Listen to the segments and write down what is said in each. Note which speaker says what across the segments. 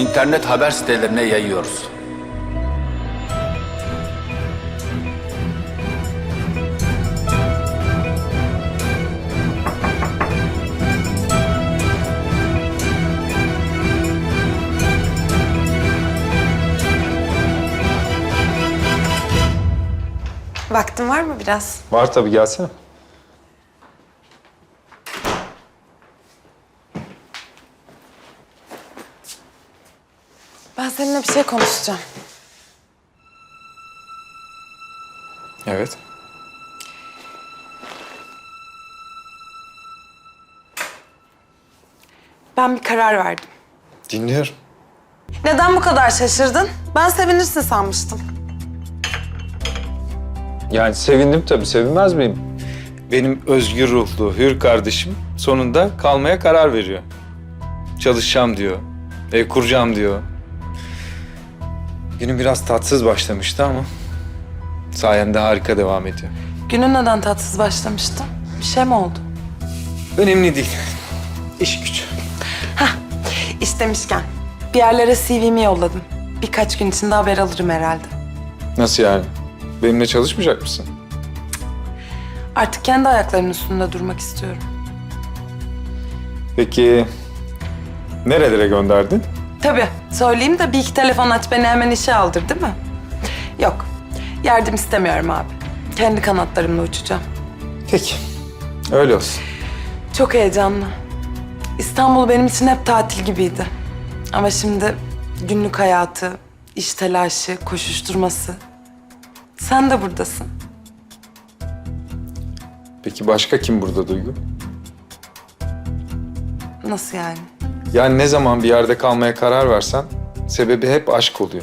Speaker 1: internet haber sitelerine yayıyoruz.
Speaker 2: Vaktin var mı biraz?
Speaker 3: Var tabii gelsene.
Speaker 2: Ben seninle bir şey konuşacağım.
Speaker 3: Evet.
Speaker 2: Ben bir karar verdim.
Speaker 3: Dinliyorum.
Speaker 2: Neden bu kadar şaşırdın? Ben sevinirsin sanmıştım.
Speaker 3: Yani sevindim tabii, sevinmez miyim? Benim özgür ruhlu, hür kardeşim sonunda kalmaya karar veriyor. Çalışacağım diyor, ev kuracağım diyor. Günüm biraz tatsız başlamıştı ama sayende harika devam ediyor.
Speaker 2: Günün neden tatsız başlamıştı? Bir şey mi oldu?
Speaker 3: Önemli değil. İş güç.
Speaker 2: İstemişken. Bir yerlere CV'mi yolladım. Birkaç gün içinde haber alırım herhalde.
Speaker 3: Nasıl yani? Benimle çalışmayacak mısın?
Speaker 2: Artık kendi ayaklarımın üstünde durmak istiyorum.
Speaker 3: Peki nerelere gönderdin?
Speaker 2: Tabii. Söyleyeyim de bir iki telefon aç beni hemen işe aldır değil mi? Yok. Yardım istemiyorum abi. Kendi kanatlarımla uçacağım.
Speaker 3: Peki. Öyle olsun.
Speaker 2: Çok heyecanlı. İstanbul benim için hep tatil gibiydi. Ama şimdi günlük hayatı, iş telaşı, koşuşturması. Sen de buradasın.
Speaker 3: Peki başka kim burada Duygu?
Speaker 2: Nasıl yani?
Speaker 3: Yani ne zaman bir yerde kalmaya karar versen sebebi hep aşk oluyor.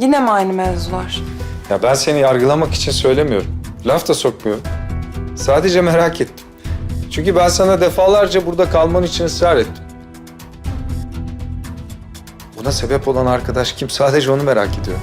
Speaker 2: Yine mi aynı mevzular?
Speaker 3: Ya ben seni yargılamak için söylemiyorum. Laf da sokmuyorum. Sadece merak ettim. Çünkü ben sana defalarca burada kalman için ısrar ettim. Buna sebep olan arkadaş kim? Sadece onu merak ediyorum.